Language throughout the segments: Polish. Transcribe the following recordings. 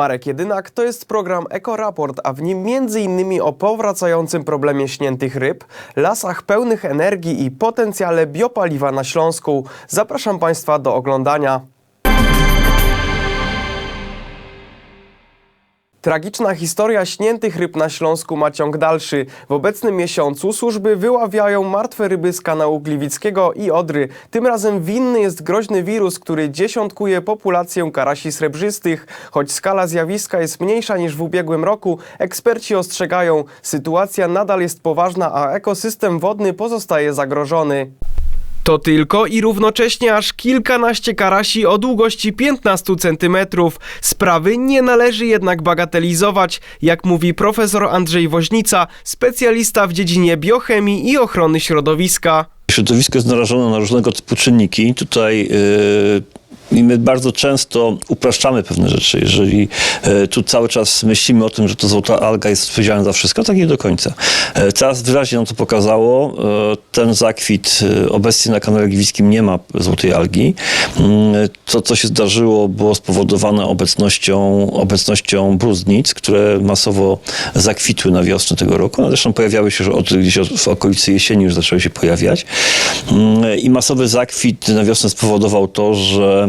Marek Jedynak to jest program Ekoraport, a w nim m.in. o powracającym problemie śniętych ryb, lasach pełnych energii i potencjale biopaliwa na Śląsku. Zapraszam Państwa do oglądania. Tragiczna historia śniętych ryb na Śląsku ma ciąg dalszy. W obecnym miesiącu służby wyławiają martwe ryby z kanału Gliwickiego i Odry. Tym razem winny jest groźny wirus, który dziesiątkuje populację karasi srebrzystych. Choć skala zjawiska jest mniejsza niż w ubiegłym roku, eksperci ostrzegają, sytuacja nadal jest poważna, a ekosystem wodny pozostaje zagrożony. To tylko i równocześnie aż kilkanaście karasi o długości 15 cm. Sprawy nie należy jednak bagatelizować, jak mówi profesor Andrzej Woźnica, specjalista w dziedzinie biochemii i ochrony środowiska. Środowisko jest narażone na różnego typu czynniki. Tutaj yy, i my bardzo często upraszczamy pewne rzeczy. Jeżeli e, tu cały czas myślimy o tym, że to złota alga jest odpowiedzialna za wszystko, tak nie do końca. Teraz wyraźnie nam to pokazało. E, Ten zakwit e, obecnie na kanale Gliwickim nie ma złotej algi. Mm, To, co się zdarzyło, było spowodowane obecnością, obecnością brudnic, które masowo zakwitły na wiosnę tego roku. One zresztą pojawiały się już od, gdzieś w okolicy jesieni już zaczęły się pojawiać. Mm, I masowy zakwit na wiosnę spowodował to, że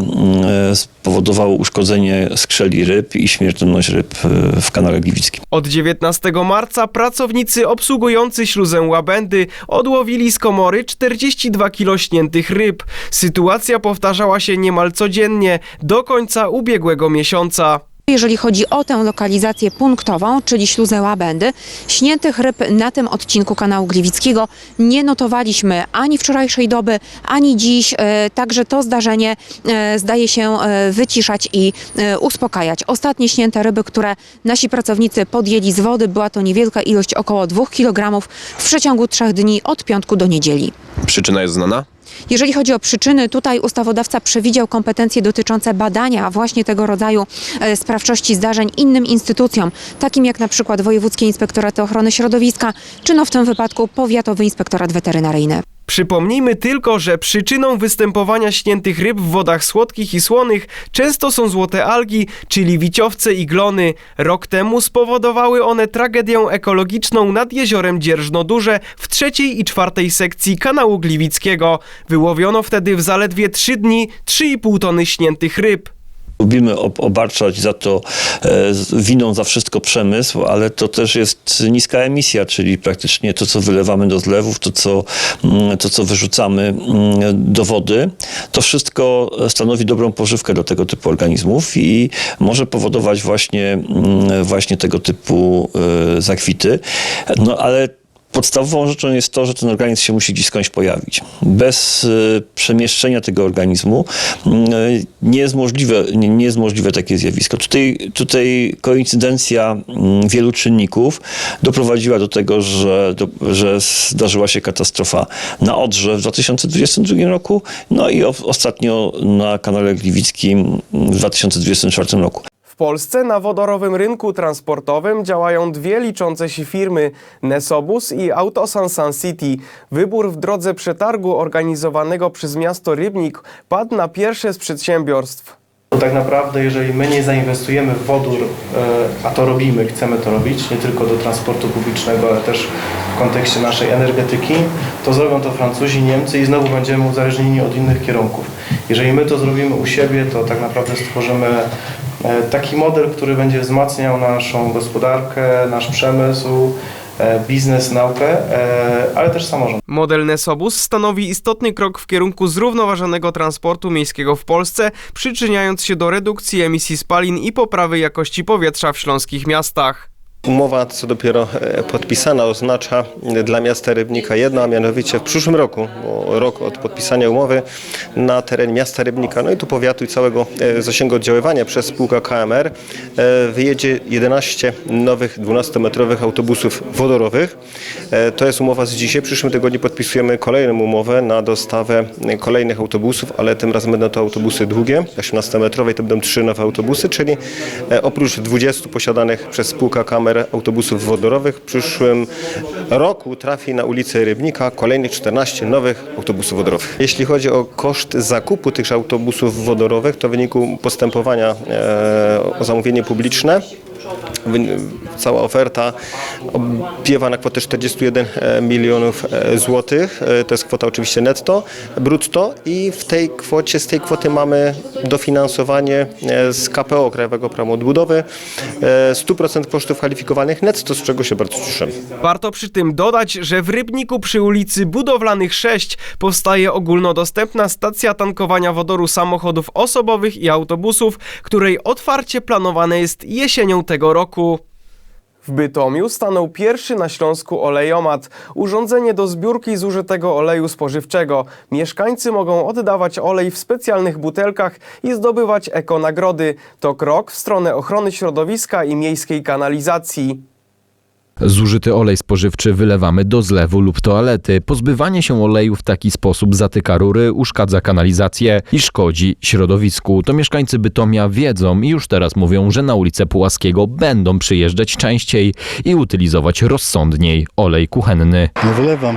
spowodowało uszkodzenie skrzeli ryb i śmiertelność ryb e, w kanale Gliwickim. Od 19 marca pracownicy obsługujący śluzę Łabędy odłowili z komory 42 kilo śniętych ryb. Sytuacja powtarzała się niemal codziennie do końca ubiegłego miesiąca. Jeżeli chodzi o tę lokalizację punktową, czyli śluzę Łabędy, śniętych ryb na tym odcinku kanału Gliwickiego nie notowaliśmy ani wczorajszej doby, ani dziś. E, Także to zdarzenie e, zdaje się e, wyciszać i uspokajać. Ostatnie śnięte ryby, które nasi pracownicy podjęli z wody, była to niewielka ilość, około 2 kg w przeciągu trzech dni od piątku do niedzieli. Przyczyna jest znana? Jeżeli chodzi o przyczyny, tutaj ustawodawca przewidział kompetencje dotyczące badania właśnie tego rodzaju e, sprawczości zdarzeń innym instytucjom, takim jak na przykład Wojewódzkie Inspektoraty Ochrony Środowiska, czy no w tym wypadku Powiatowy Inspektorat Weterynaryjny. Przypomnijmy tylko, że przyczyną występowania śniętych ryb w wodach słodkich i słonych często są złote algi, czyli wiciowce i glony. Rok temu spowodowały one tragedię ekologiczną nad jeziorem Dzierżno-Duże w trzeciej i czwartej sekcji kanału Gliwickiego. Wyłowiono wtedy w zaledwie 3 dni 3,5 tony śniętych ryb. Lubimy ob- obarczać za to e, winą za wszystko przemysł, ale to też jest niska emisja, czyli praktycznie to, co wylewamy do zlewów, to, co, mm, to, co wyrzucamy mm, do wody, to wszystko stanowi dobrą pożywkę do tego typu organizmów i może powodować właśnie, mm, właśnie tego typu e, zakwity. No ale Podstawową rzeczą jest to, że ten organizm się musi gdzieś skądś pojawić. Bez y, przemieszczenia tego organizmu y, nie, jest możliwe, nie, jest możliwe takie zjawisko. Tutaj, tutaj koincydencja mm, wielu czynników doprowadziła do tego, że, do, że zdarzyła się katastrofa na Odrze w 2022 roku, no i ostatnio na kanale Gliwickim w 2024 roku. Polsce na wodorowym rynku transportowym działają dwie liczące się firmy Nesobus i Autosan Sun City. Wybór w drodze przetargu organizowanego przez miasto Rybnik padł na pierwsze z przedsiębiorstw. Tak naprawdę, jeżeli my nie zainwestujemy w wodór, e, a to robimy, chcemy to robić, nie tylko do transportu publicznego, ale też w kontekście naszej energetyki, to zrobią to Francuzi, Niemcy i znowu będziemy uzależnieni od innych kierunków. Jeżeli my to zrobimy u siebie, to tak naprawdę stworzymy taki model, który będzie wzmacniał naszą gospodarkę, nasz przemysł, e, biznes, naukę, e, ale też samorząd. Model Nesobus stanowi istotny krok w kierunku zrównoważonego transportu miejskiego w Polsce, przyczyniając się do redukcji emisji spalin i poprawy jakości powietrza w śląskich miastach. Umowa, co dopiero e, podpisana, oznacza dla miasta Rybnika jedno, a mianowicie w przyszłym roku, bo rok od podpisania umowy na terenie miasta Rybnika, no i tu powiatu i całego e, zasięgu oddziaływania przez spółkę KMR e, wyjedzie 11 nowych 12-metrowych autobusów wodorowych. E, To jest umowa z dzisiaj. W przyszłym tygodniu podpisujemy kolejną umowę na dostawę e, kolejnych autobusów, ale tym razem będą to autobusy długie, 18-metrowe i to będą trzy nowe autobusy, czyli e, oprócz 20 posiadanych przez spółkę KMR numer autobusów wodorowych. W przyszłym roku trafi na ulicę Rybnika kolejnych 14 nowych autobusów wodorowych. Jeśli chodzi o koszt zakupu tych autobusów wodorowych, to w wyniku postępowania e, o zamówienie publiczne Cała oferta opiewa na kwotę 41 e, milionów e, złotych. E, To jest kwota oczywiście netto, brutto i w tej kwocie, z tej kwoty mamy dofinansowanie z KPO, Krajowego Planu Odbudowy, e, 100% kosztów kwalifikowanych netto, z czego się bardzo cieszymy. Warto przy tym dodać, że w Rybniku przy ulicy Budowlanych 6 powstaje ogólnodostępna stacja tankowania wodoru samochodów osobowych i autobusów, której otwarcie planowane jest jesienią tego roku. W Bytomiu stanął pierwszy na Śląsku olejomat, urządzenie do zbiórki zużytego oleju spożywczego. Mieszkańcy mogą oddawać olej w specjalnych butelkach i zdobywać ekonagrody. To krok w stronę ochrony środowiska i miejskiej kanalizacji. Zużyty olej spożywczy wylewamy do zlewu lub toalety. Pozbywanie się oleju w taki sposób zatyka rury, uszkadza kanalizację i szkodzi środowisku. To mieszkańcy Bytomia wiedzą i już teraz mówią, że na ulicę Pułaskiego będą przyjeżdżać częściej i utylizować rozsądniej olej kuchenny. Nie wylewam.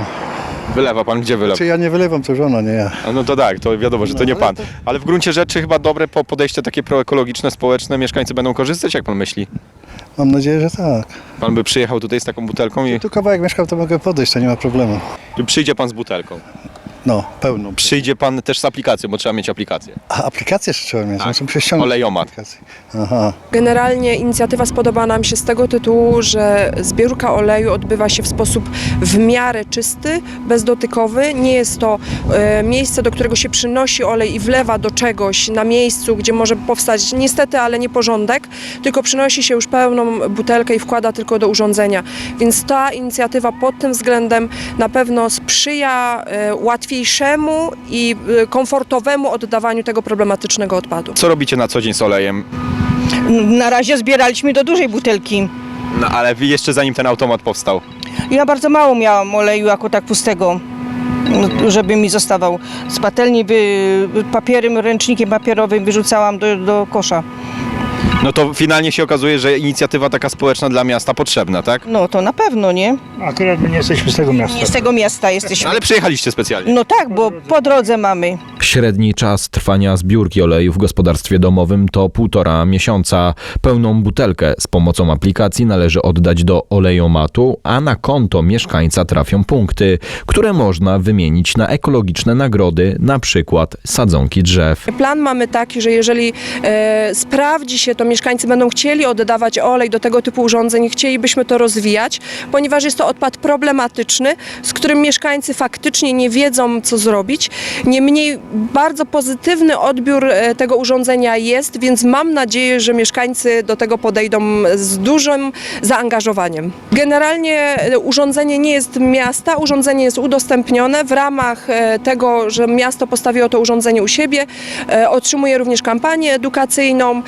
Wylewa pan, gdzie wylewa? Czy ja nie wylewam, to żona, nie ja. A No to tak, to wiadomo, że to nie pan. Ale w gruncie rzeczy chyba dobre po podejście takie proekologiczne, społeczne, mieszkańcy będą korzystać, jak pan myśli? Mam nadzieję, że tak. Pan by przyjechał tutaj z taką butelką i Tu kawałek mieszkam, to mogę podejść, to nie ma problemu. przyjdzie pan z butelką. No, pełną. Przyjdzie pan też z aplikacją, bo trzeba mieć aplikację. A aplikację jeszcze trzeba mieć, Tak. muszę prześciągnąć. Olejomat. aplikację. Aha. Generalnie inicjatywa spodobała nam się z tego tytułu, że zbiórka oleju odbywa się w sposób w miarę czysty, bezdotykowy. Nie jest to e, miejsce, do którego się przynosi olej i wlewa do czegoś na miejscu, gdzie może powstać niestety, ale nieporządek, tylko przynosi się już pełną butelkę i wkłada tylko do urządzenia. Więc ta inicjatywa pod tym względem na pewno sprzyja e, łatwiejszemu i e, komfortowemu oddawaniu tego problematycznego odpadu. Co robicie na co dzień z olejem? Na razie zbieraliśmy do dużej butelki. No ale wy jeszcze zanim ten automat powstał. Ja bardzo mało miałam oleju jako tak pustego, żeby mi zostawał. Z patelni wy, papierem, ręcznikiem papierowym wyrzucałam do, do kosza. No to finalnie się okazuje, że inicjatywa taka społeczna dla miasta potrzebna, tak? No to na pewno, nie? Akurat my nie jesteśmy z tego miasta. Nie z tego miasta jesteśmy. Ale przyjechaliście specjalnie. No tak, bo po drodze mamy. Średni czas trwania zbiórki oleju w gospodarstwie domowym to półtora miesiąca. Pełną butelkę z pomocą aplikacji należy oddać do olejomatu, a na konto mieszkańca trafią punkty, które można wymienić na ekologiczne nagrody, na przykład sadzonki drzew. Plan mamy taki, że jeżeli e, sprawdzi się, to mieszkańcy będą chcieli oddawać olej do tego typu urządzeń chcielibyśmy to rozwijać, ponieważ jest to odpad problematyczny, z którym mieszkańcy faktycznie nie wiedzą, co zrobić. Niemniej bardzo pozytywny odbiór e, tego urządzenia jest, więc mam nadzieję, że mieszkańcy do tego podejdą z dużym zaangażowaniem. Generalnie e, urządzenie nie jest miasta, urządzenie jest udostępnione w ramach e, tego, że miasto postawiło to urządzenie u siebie. Otrzymuje również kampanię edukacyjną,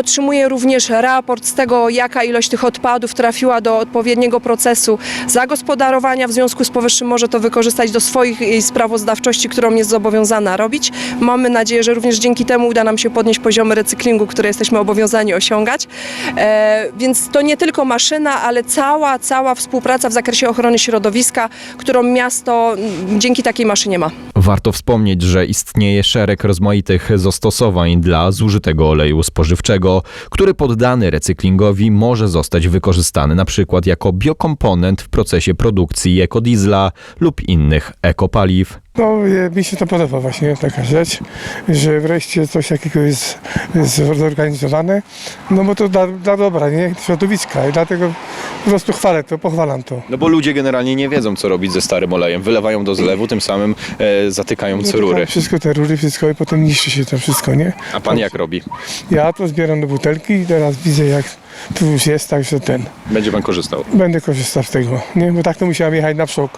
otrzymuje również raport z tego, jaka ilość tych odpadów trafiła do odpowiedniego procesu zagospodarowania. W związku z powyższym może to wykorzystać do swoich jej sprawozdawczości, którą jest zobowiązana robić. Mamy nadzieję, że również dzięki temu uda nam się podnieść poziomy recyklingu, które jesteśmy obowiązani osiągać. E, Więc to nie tylko maszyna, ale cała, cała współpraca w zakresie ochrony środowiska, którą miasto mm, dzięki takiej maszynie ma. Warto wspomnieć, że istnieje szereg rozmaitych zastosowań dla zużytego oleju spożywczego, który poddany recyklingowi może zostać wykorzystany przykład jako biokomponent w procesie produkcji ekodizla lub innych ekopaliw. No, mi się to podoba właśnie taka rzecz, że wreszcie coś takiego jest, jest zorganizowane, no bo to dla, dla dobra, nie? Środowiska i dlatego po prostu chwalę to, pochwalam to. No bo ludzie generalnie nie wiedzą, co robić ze starym olejem. Wylewają do zlewu, tym samym e, zatykając No to rury. Wszystko te rury, wszystko i potem niszczy się to wszystko, nie? A pan jak robi? Ja to zbieram do butelki i teraz widzę jak tu już jest, także ten, Będzie pan korzystał. będę korzystał z tego, nie? Bo tak to musiałem jechać na przok,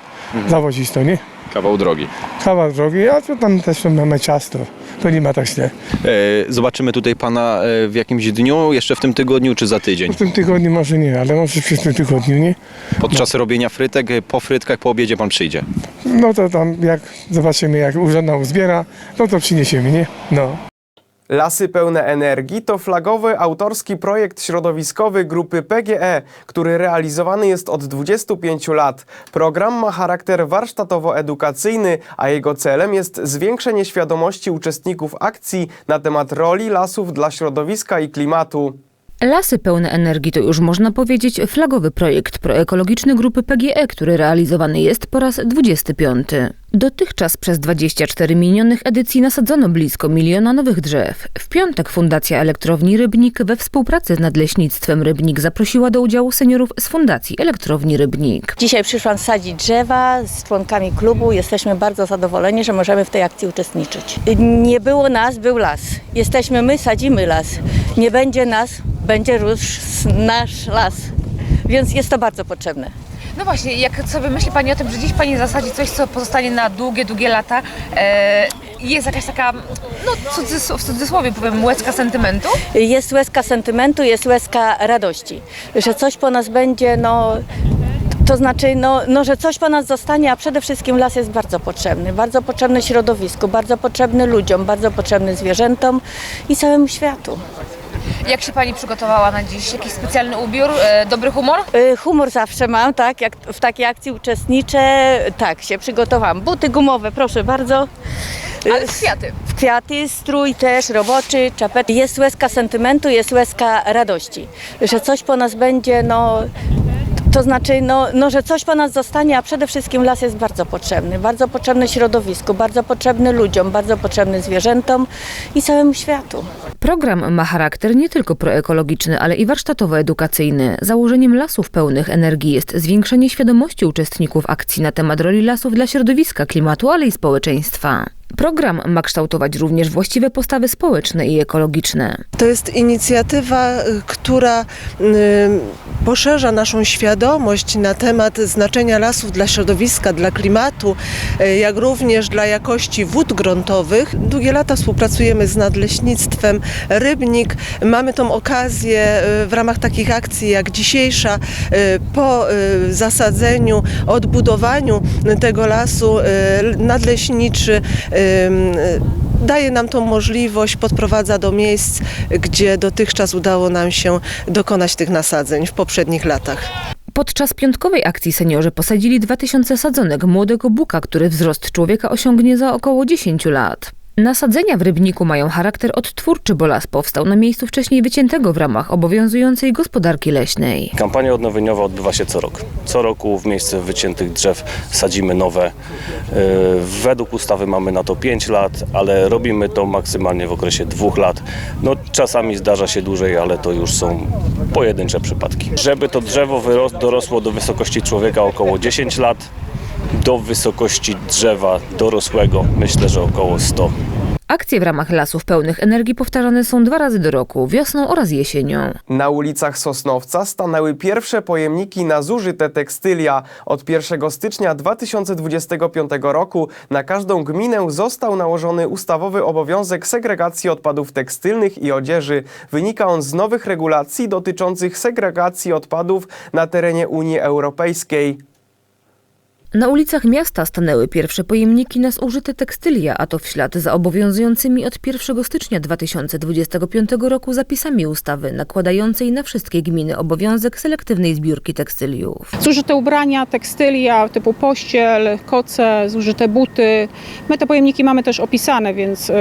zawozić to, nie? Kawał drogi. Kawał drogi, a to tam też mamy czas, to, to nie ma tak źle. E, zobaczymy tutaj pana e, w jakimś dniu, jeszcze w tym tygodniu czy za tydzień? W tym tygodniu może nie, ale może w przyszłym tygodniu, nie? Podczas robienia frytek, e, po frytkach, po obiedzie pan przyjdzie. No to tam jak zobaczymy jak urząd nam uzbiera, no to przyniesiemy, nie? No. Lasy pełne energii to flagowy autorski projekt środowiskowy grupy PGE, który realizowany jest od 25 lat. Program ma charakter warsztatowo-edukacyjny, a jego celem jest zwiększenie świadomości uczestników akcji na temat roli lasów dla środowiska i klimatu. Lasy pełne energii to już można powiedzieć flagowy projekt proekologiczny grupy PGE, który realizowany jest po raz 25. Dotychczas przez 24 minionych edycji nasadzono blisko miliona nowych drzew. W piątek Fundacja Elektrowni Rybnik we współpracy z Nadleśnictwem Rybnik zaprosiła do udziału seniorów z Fundacji Elektrowni Rybnik. Dzisiaj przyszłam sadzić drzewa z członkami klubu. Jesteśmy bardzo zadowoleni, że możemy w tej akcji uczestniczyć. Nie było nas, był las. Jesteśmy my, sadzimy las. Nie będzie nas, będzie rósł nasz las. Więc jest to bardzo potrzebne. No właśnie, jak sobie myśli Pani o tym, że dziś Pani zasadzi coś, co pozostanie na długie, długie lata, e, jest jakaś taka, no cudzysł- w cudzysłowie powiem, łezka sentymentu? Jest łezka sentymentu, jest łezka radości, że coś po nas będzie, no to znaczy, no, no, że coś po nas zostanie, a przede wszystkim las jest bardzo potrzebny. Bardzo potrzebny środowisku, bardzo potrzebny ludziom, bardzo potrzebny zwierzętom i całemu światu. Jak się Pani przygotowała na dziś? Jakiś specjalny ubiór? E, dobry humor? Y, Humor zawsze mam, tak, jak w takiej akcji uczestniczę, tak, się przygotowałam. Buty gumowe, proszę bardzo. Y, Ale kwiaty. w kwiaty, strój też, roboczy, czapety. Jest łezka sentymentu, jest łezka radości, że coś po nas będzie, no to znaczy, no, no, że coś po nas zostanie, a przede wszystkim las jest bardzo potrzebny. Bardzo potrzebny środowisku, bardzo potrzebny ludziom, bardzo potrzebny zwierzętom i całemu światu. Program ma charakter nie tylko proekologiczny, ale i warsztatowo-edukacyjny. Założeniem lasów pełnych energii jest zwiększenie świadomości uczestników akcji na temat roli lasów dla środowiska, klimatu, ale i społeczeństwa. Program ma kształtować również właściwe postawy społeczne i ekologiczne. To jest inicjatywa, y, która y, poszerza naszą świadomość na temat znaczenia lasów dla środowiska, dla klimatu, y, jak również dla jakości wód gruntowych. Długie lata współpracujemy z Nadleśnictwem Rybnik. Mamy tą okazję w ramach takich akcji jak dzisiejsza, po zasadzeniu, odbudowaniu tego lasu nadleśniczy daje nam tą możliwość, podprowadza do miejsc, gdzie dotychczas udało nam się dokonać tych nasadzeń w poprzednich latach. Podczas piątkowej akcji seniorzy posadzili 2000 sadzonek młodego buka, który wzrost człowieka osiągnie za około 10 lat. Nasadzenia w Rybniku mają charakter odtwórczy, bo las powstał na miejscu wcześniej wyciętego w ramach obowiązującej gospodarki leśnej. Kampania odnowieniowa odbywa się co rok. Co roku w miejsce wyciętych drzew sadzimy nowe. Yy, Według ustawy mamy na to 5 lat, ale robimy to maksymalnie w okresie dwóch lat. No, czasami zdarza się dłużej, ale to już są pojedyncze przypadki. Żeby to drzewo dorosło do wysokości człowieka około 10 lat, do wysokości drzewa dorosłego myślę, że około 100. Akcje w ramach lasów pełnych energii powtarzane są dwa razy do roku, wiosną oraz jesienią. Na ulicach Sosnowca stanęły pierwsze pojemniki na zużyte tekstylia. Od 1 stycznia 2025 roku na każdą gminę został nałożony ustawowy obowiązek segregacji odpadów tekstylnych i odzieży. Wynika on z nowych regulacji dotyczących segregacji odpadów na terenie Unii Europejskiej. Na ulicach miasta stanęły pierwsze pojemniki na zużyte tekstylia, a to w ślad za obowiązującymi od 1 stycznia 2025 roku zapisami ustawy nakładającej na wszystkie gminy obowiązek selektywnej zbiórki tekstyliów. Zużyte ubrania, tekstylia typu pościel, koce, zużyte buty. My te pojemniki mamy też opisane, więc e,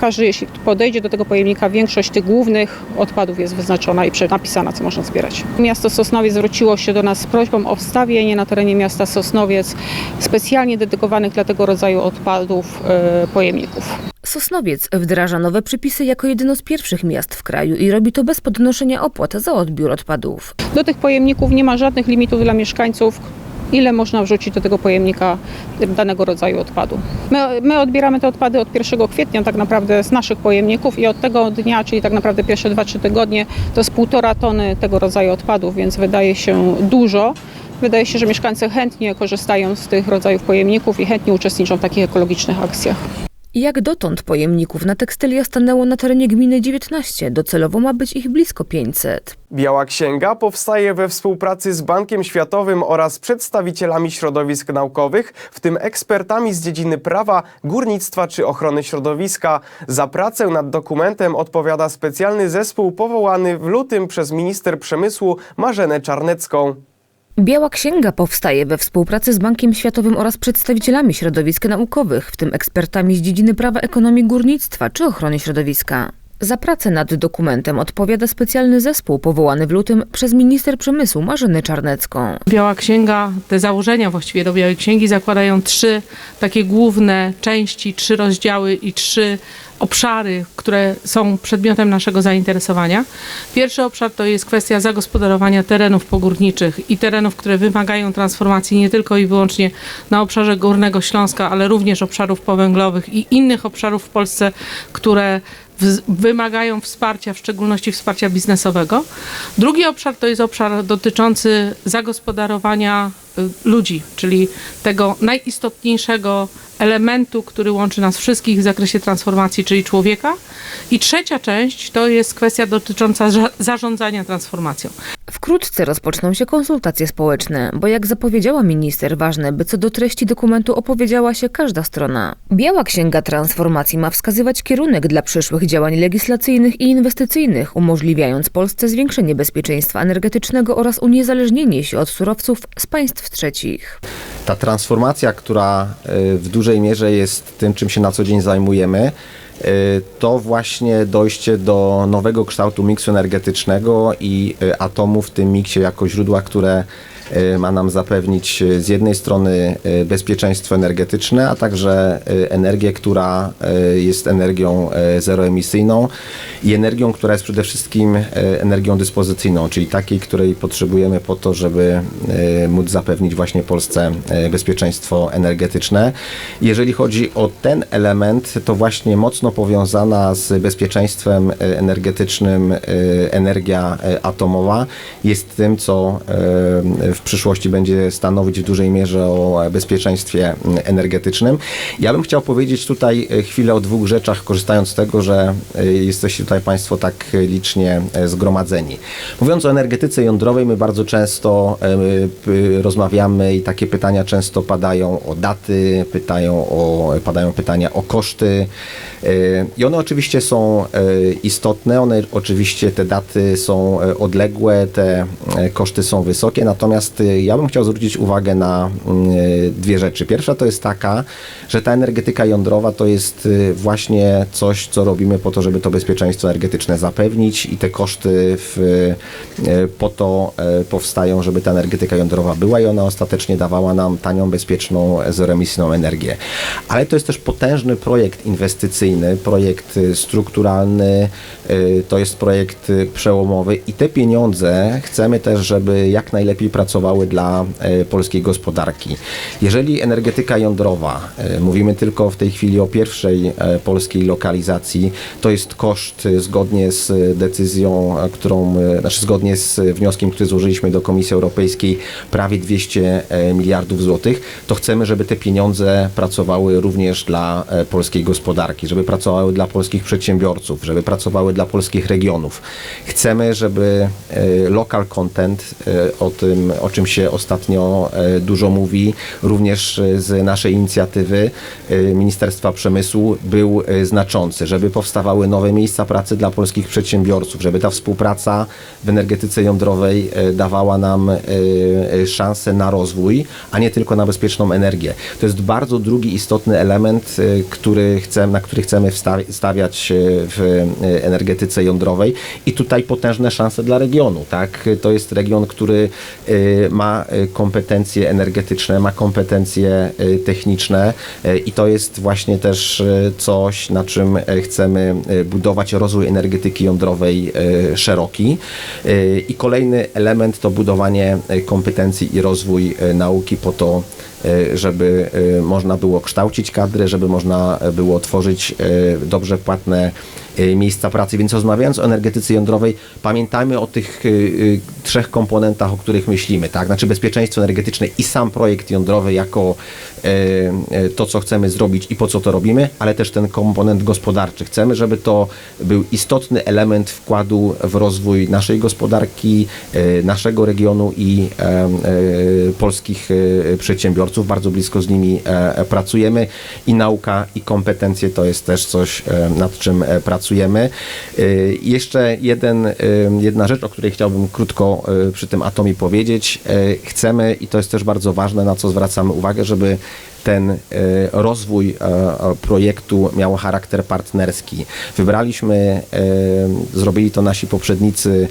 każdy, jeśli podejdzie do tego pojemnika, większość tych głównych odpadów jest wyznaczona i napisana, co można zbierać. Miasto Sosnowiec zwróciło się do nas z prośbą o wstawienie na terenie miasta Sosnowiec specjalnie dedykowanych dla tego rodzaju odpadów e, pojemników. Sosnowiec wdraża nowe przepisy jako jedno z pierwszych miast w kraju i robi to bez podnoszenia opłat za odbiór odpadów. Do tych pojemników nie ma żadnych limitów dla mieszkańców, ile można wrzucić do tego pojemnika danego rodzaju odpadu. My, my odbieramy te odpady od 1 kwietnia tak naprawdę z naszych pojemników i od tego dnia, czyli tak naprawdę pierwsze 2-3 tygodnie, to jest półtora tony tego rodzaju odpadów, więc wydaje się dużo. Wydaje się, że mieszkańcy chętnie korzystają z tych rodzajów pojemników i chętnie uczestniczą w takich ekologicznych akcjach. Jak dotąd pojemników na tekstylia stanęło na terenie gminy 19, docelowo ma być ich blisko 500. Biała Księga powstaje we współpracy z Bankiem Światowym oraz przedstawicielami środowisk naukowych, w tym ekspertami z dziedziny prawa, górnictwa czy ochrony środowiska. Za pracę nad dokumentem odpowiada specjalny zespół powołany w lutym przez minister przemysłu Marzenę Czarnecką. Biała Księga powstaje we współpracy z Bankiem Światowym oraz przedstawicielami środowisk naukowych, w tym ekspertami z dziedziny prawa ekonomii górnictwa czy ochrony środowiska. Za pracę nad dokumentem odpowiada specjalny zespół powołany w lutym przez minister przemysłu Marzenę Czarnecką. Biała Księga, te założenia właściwie do Białej Księgi zakładają trzy takie główne części, trzy rozdziały i trzy obszary, które są przedmiotem naszego zainteresowania. Pierwszy obszar to jest kwestia zagospodarowania terenów pogórniczych i terenów, które wymagają transformacji nie tylko i wyłącznie na obszarze Górnego Śląska, ale również obszarów powęglowych i innych obszarów w Polsce, które wymagają wsparcia, w szczególności wsparcia biznesowego. Drugi obszar to jest obszar dotyczący zagospodarowania ludzi, czyli tego najistotniejszego elementu, który łączy nas wszystkich w zakresie transformacji, czyli człowieka. I trzecia część to jest kwestia dotycząca za- zarządzania transformacją. Wkrótce rozpoczną się konsultacje społeczne, bo jak zapowiedziała minister, ważne, by co do treści dokumentu opowiedziała się każda strona. Biała Księga Transformacji ma wskazywać kierunek dla przyszłych działań legislacyjnych i inwestycyjnych, umożliwiając Polsce zwiększenie bezpieczeństwa energetycznego oraz uniezależnienie się od surowców z państw trzecich. ta transformacja, która y, w dużej mierze jest tym, czym się na co dzień zajmujemy, y, to właśnie dojście do nowego kształtu miksu energetycznego i y, atomu w tym miksie jako źródła, które ma nam zapewnić y, z jednej strony y, bezpieczeństwo energetyczne, a także y, energię, która y, jest energią y, zeroemisyjną i energią, która jest przede wszystkim y, energią dyspozycyjną, czyli takiej, której potrzebujemy po to, żeby y, móc zapewnić właśnie Polsce y, bezpieczeństwo energetyczne. Jeżeli chodzi o ten element, to właśnie mocno powiązana z bezpieczeństwem y, energetycznym y, energia y, atomowa jest tym, co y, w przyszłości będzie stanowić w dużej mierze o bezpieczeństwie y, energetycznym. Ja bym chciał powiedzieć tutaj y, chwilę o dwóch rzeczach, korzystając z tego, że y, jesteście tutaj Państwo tak licznie y, zgromadzeni. Mówiąc o energetyce jądrowej, my bardzo często rozmawiamy i takie pytania często padają o daty, pytają o, padają pytania o koszty. I one oczywiście są istotne, one oczywiście te daty są odległe, te koszty są wysokie, natomiast y, ja bym chciał zwrócić uwagę na y, dwie rzeczy. Pierwsza to jest taka, że ta energetyka jądrowa to jest y, właśnie coś, co robimy po to, żeby to bezpieczeństwo energetyczne zapewnić i te koszty w, po to y, powstają, żeby ta energetyka jądrowa była i ona ostatecznie dawała nam tanią, bezpieczną, zeroemisyjną energię. Ale to jest też potężny projekt inwestycyjny, projekt strukturalny, to jest projekt przełomowy i te pieniądze chcemy też, żeby jak najlepiej pracowały dla y, polskiej gospodarki. Jeżeli energetyka jądrowa, y, mówimy tylko w tej chwili o pierwszej y, polskiej lokalizacji, to jest koszt zgodnie z decyzją, którą, znaczy zgodnie z wnioskiem, który złożyliśmy do Komisji Europejskiej, prawie 200 y, miliardów złotych, to chcemy, żeby te pieniądze pracowały również dla e, polskiej gospodarki, żeby pracowały dla polskich przedsiębiorców, żeby pracowały dla polskich regionów. Chcemy, żeby e, local content, e, o tym, o czym się ostatnio e, dużo mówi, również e, z naszej inicjatywy e, Ministerstwa Przemysłu był znaczący, żeby powstawały nowe miejsca pracy dla polskich przedsiębiorców, żeby ta współpraca w energetyce jądrowej dawała nam szansę na rozwój, a nie tylko na bezpieczną energię. To jest bardzo drugi istotny element, który chcemy, na który chcemy stawiać w energetyce jądrowej i tutaj potężne szanse dla regionu. Tak? To jest region, który ma e, kompetencje energetyczne, ma kompetencje e, techniczne i to jest właśnie też coś, na czym chcemy budować rozwój energetyki jądrowej szeroki. I kolejny element to budowanie kompetencji i rozwój nauki po to, żeby można było kształcić kadry, żeby można było tworzyć dobrze płatne miejsca pracy. Więc rozmawiając o energetyce jądrowej, pamiętajmy o tych e, e, trzech komponentach, o których myślimy, tak? Znaczy bezpieczeństwo energetyczne i sam projekt jądrowy jako e, e, to, co chcemy zrobić i po co to robimy, ale też ten komponent gospodarczy. Chcemy, żeby to był istotny element wkładu w rozwój naszej gospodarki, e, naszego regionu i e, e, polskich e, przedsiębiorców. Bardzo blisko z nimi e, pracujemy i nauka i kompetencje to jest też coś, e, nad czym e, pracujemy. E, Jeszcze jeden, jedna rzecz, o której chciałbym krótko e, przy tym atomie powiedzieć. E, Chcemy, i to jest też bardzo ważne, na co zwracamy uwagę, żeby ten e, rozwój e, projektu miał charakter partnerski. Wybraliśmy, e, zrobili to nasi poprzednicy,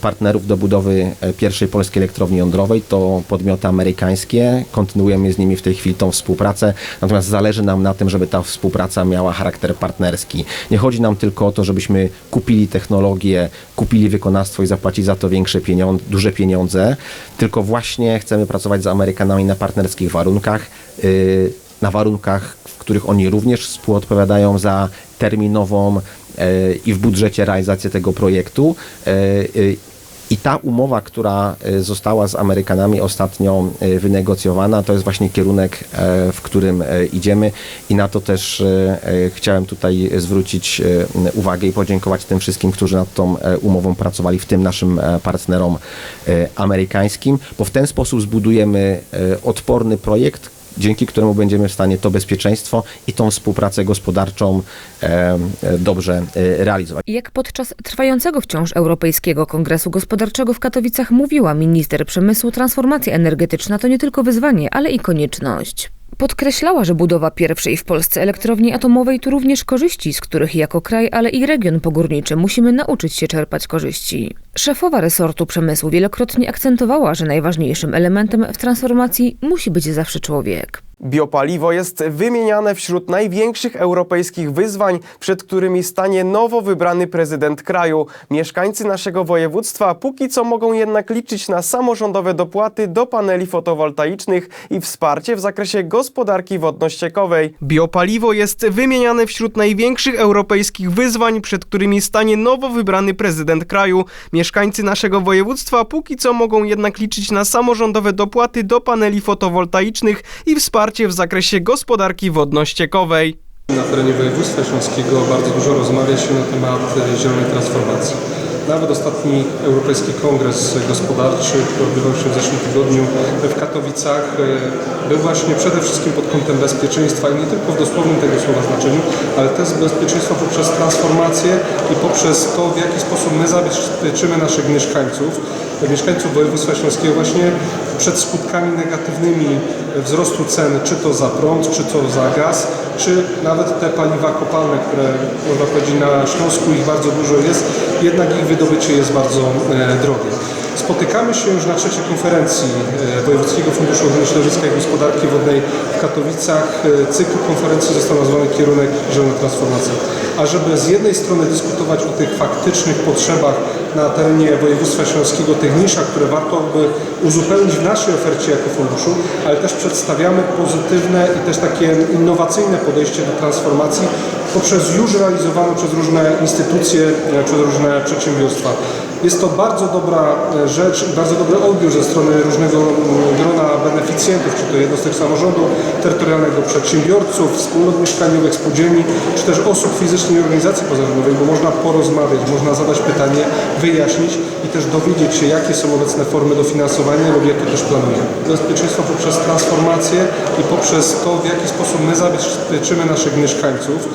partnerów do budowy pierwszej polskiej elektrowni jądrowej, to podmioty amerykańskie. Kontynuujemy z nimi w tej chwili tą współpracę, natomiast zależy nam na tym, żeby ta współpraca miała charakter partnerski. Nie chodzi nam tylko o to, żebyśmy kupili technologię, kupili wykonawstwo i zapłacili za to większe pieniądze, duże pieniądze, tylko właśnie chcemy pracować z Amerykanami na partnerskich warunkach, na warunkach, w których oni również współodpowiadają za terminową e, i w budżecie realizację tego projektu. E, y, I ta umowa, która e, została z Amerykanami ostatnio e, wynegocjowana, to jest właśnie kierunek, e, w którym e, idziemy i na to też e, e, chciałem tutaj zwrócić e, uwagę i podziękować tym wszystkim, którzy nad tą e, umową pracowali, w tym naszym e, partnerom e, amerykańskim, bo w ten sposób zbudujemy e, odporny projekt, dzięki któremu będziemy w stanie to bezpieczeństwo i tą współpracę gospodarczą e, dobrze e, realizować. Jak podczas trwającego wciąż Europejskiego Kongresu Gospodarczego w Katowicach mówiła minister przemysłu, transformacja energetyczna to nie tylko wyzwanie, ale i konieczność. Podkreślała, że budowa pierwszej w Polsce elektrowni atomowej to również korzyści, z których jako kraj, ale i region pogórniczy musimy nauczyć się czerpać korzyści. Szefowa resortu przemysłu wielokrotnie akcentowała, że najważniejszym elementem w transformacji musi być zawsze człowiek. Biopaliwo jest wymieniane wśród największych europejskich wyzwań, przed którymi stanie nowo wybrany prezydent kraju. Mieszkańcy naszego województwa póki co mogą jednak liczyć na samorządowe dopłaty do paneli fotowoltaicznych i wsparcie w zakresie gospodarki wodno-ściekowej. Biopaliwo jest wymieniane wśród największych europejskich wyzwań, przed którymi stanie nowo wybrany prezydent kraju. Mieszkańcy naszego województwa póki co mogą jednak liczyć na samorządowe dopłaty do paneli fotowoltaicznych i wsparcie w zakresie gospodarki wodno-ściekowej. Na terenie województwa śląskiego bardzo dużo rozmawia się na temat e, zielonej transformacji. Nawet ostatni Europejski Kongres Gospodarczy, który odbywał się w zeszłym tygodniu w Katowicach, e, był właśnie przede wszystkim pod kątem bezpieczeństwa i nie tylko w dosłownym tego słowa znaczeniu, ale też bezpieczeństwa poprzez transformację i poprzez to, w jaki sposób my zabezpieczymy naszych mieszkańców, mieszkańców województwa śląskiego właśnie przed skutkami negatywnymi wzrostu cen, czy to za prąd, czy to za gaz, czy nawet te paliwa kopalne, które można powiedzieć na Śląsku ich bardzo dużo jest, jednak ich wydobycie jest bardzo e, drogie. Spotykamy się już na trzeciej konferencji e, Wojewódzkiego Funduszu Ochrony Środowiska i Gospodarki Wodnej w Katowicach. E, Cykl konferencji został nazwany Kierunek Zielona Transformacja. A żeby z jednej strony dyskutować o tych faktycznych potrzebach na terenie województwa śląskiego, tych niszach, które warto by uzupełnić w naszej ofercie jako funduszu, ale też przedstawiamy pozytywne i też takie innowacyjne podejście do transformacji poprzez już realizowane przez różne instytucje, e, przez różne przedsiębiorstwa. Jest to bardzo dobra e, rzecz bardzo dobry odbiór ze strony różnego mm, grona beneficjentów, czy to jednostek samorządu terytorialnego, przedsiębiorców, wspólnot mieszkaniowych, spółdzielni, czy też osób fizycznych i organizacji pozarządowych, bo można porozmawiać, można zadać pytanie, wyjaśnić i też dowiedzieć się, jakie są obecne formy dofinansowania lub jakie też planujemy. Bezpieczeństwo poprzez transformację i poprzez to, w jaki sposób my zabezpieczymy naszych mieszkańców,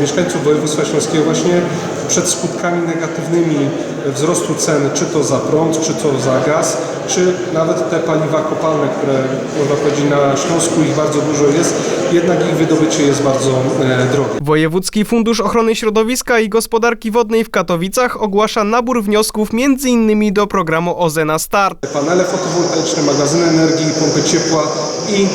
mieszkańców województwa śląskiego właśnie przed skutkami negatywnymi wzrostu cen, czy to za prąd, czy to za gaz, czy nawet te paliwa kopalne, które można powiedzieć na Śląsku ich bardzo dużo jest, jednak ich wydobycie jest bardzo e, drogie. Wojewódzki Fundusz Ochrony Środowiska i Gospodarki Wodnej w Katowicach ogłasza nabór wniosków m.in. do programu OZE na start. Panele fotowoltaiczne, magazyny energii, pompy ciepła i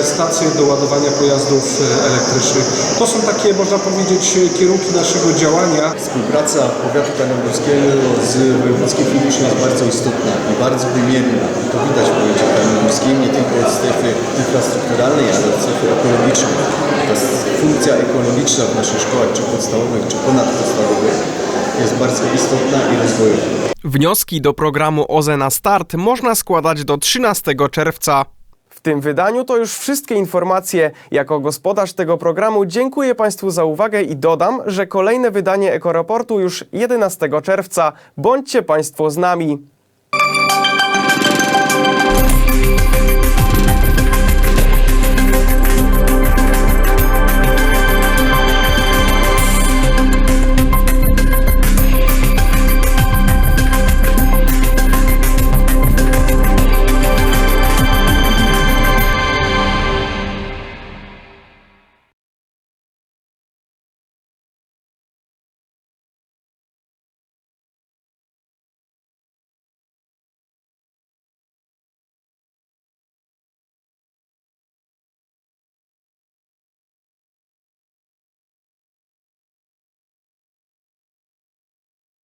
e, stacje do ładowania pojazdów e, elektrycznych. To są takie, można powiedzieć, kierunki naszego działania. Współpraca powiatu kaniowskiego z wojewódzkim funduszem jest bardzo istotna i bardzo wymienna. To widać w powiecie kaniowskim, nie tylko od strefy infrastrukturalnej, ale od strefy ekologicznej. Ta funkcja ekologiczna w naszych szkołach, czy podstawowych, czy ponadpodstawowych, jest bardzo istotna i rozwojowa. Wnioski do programu OZE na start można składać do 13 czerwca. W tym wydaniu to już wszystkie informacje. Jako gospodarz tego programu dziękuję Państwu za uwagę i dodam, że kolejne wydanie Ekoraportu już 11 czerwca. Bądźcie Państwo z nami.